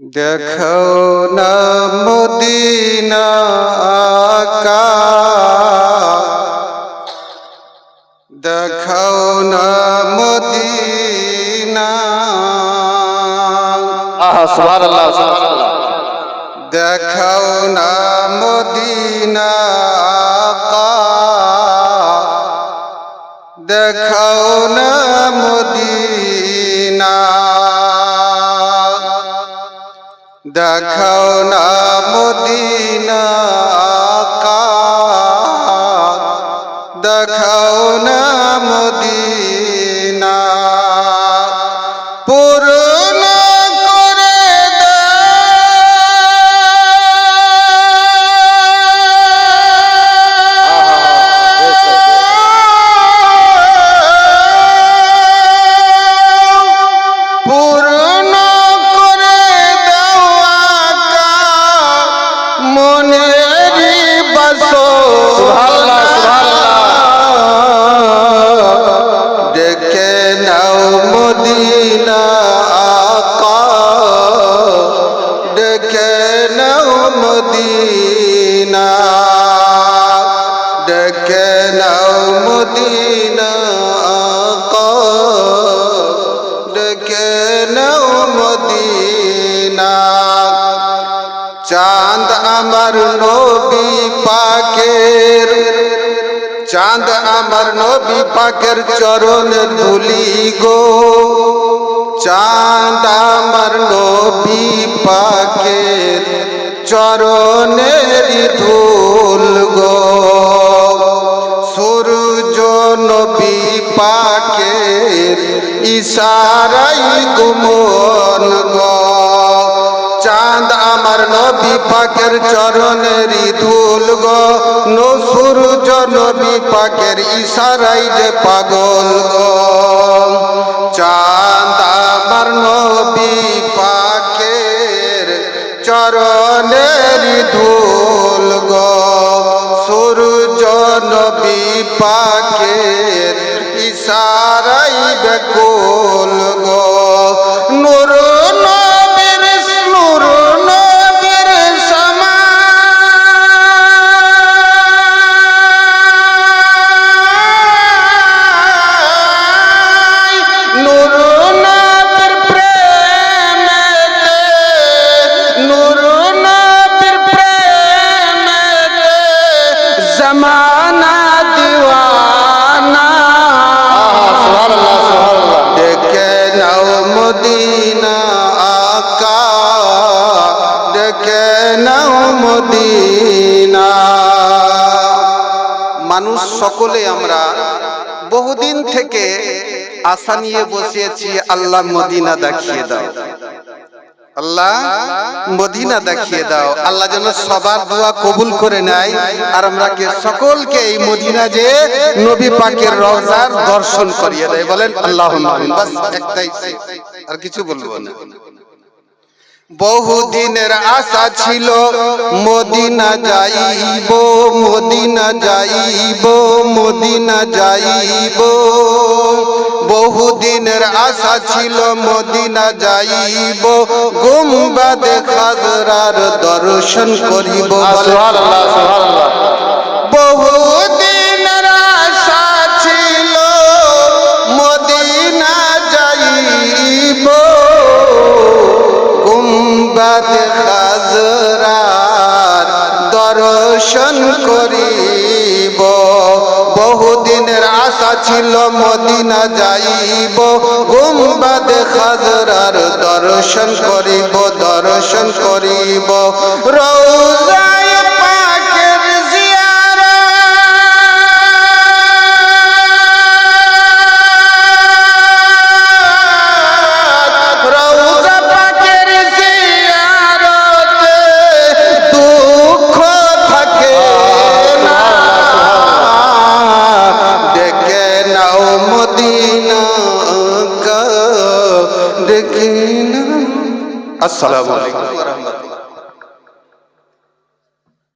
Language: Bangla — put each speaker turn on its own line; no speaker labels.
দেখো না মদিনা আকা দেখো না মদিনা।
আহা সুবহানাল্লাহ
না মদিনা আকা দেখো না মদিনা দেখো না মদিনা। মনেরি বাসো।
সুবহানাল্লাহ সুবহানাল্লাহ।
ডেকে নাও মদিনা আকা ডেকে নাও মদিনা। ডেকে নাও মদিনা আকা ডেকে নাও মদিনা। চাঁদ আমার নবী পাকের। চাঁদ আমার নবী পাকের চরণের ধুলি গো। চাঁদ আমার নবী পাকের চরণের ধুল গো। সূর্য নবী পাকের ইশারাই গুমন গো। আমার নবী পাকের চরণের ধুল গো। নসুরজ নবী পাকের ইশারাই যে পাগল গো। চাঁদ আমার নবী পাকের চরণের ধুল গো। সূর্য নবী পাকের ইশারাই বেকুল গো। মদিনা। মানুষ সকলে আমরা বহুদিন থেকে আশা নিয়ে বসেছি আল্লাহ মদিনা দেখিয়ে দাও। আল্লাহ মদিনা দেখিয়ে দাও। আল্লাহ যেন সবার দোয়া কবুল করে নেয় আর আমরা কে সকলকে এই মদিনা যে নবী পাকের রওজার দর্শন করিয়ে দেয়। বলেন আল্লাহ বাস, একটাই। আর কিছু বলব না। বহুদিনের আশা ছিল মদিনা যাইব মদিনা যাইব মদিনা যাইব। বহুদিনের আশা ছিল মদিনা যাইব। গুম্বাদে খাজরার দর্শন করিব
সুবহানাল্লাহ
গুম্বাদ খাজরার দর্শন করিব। বহুদিনের আশা ছিল মদিনা যাইব। গুম্বাদ খাজরার দর্শন করিব দর্শন করিব। রৌজায় আসসালামু আলাইকুম।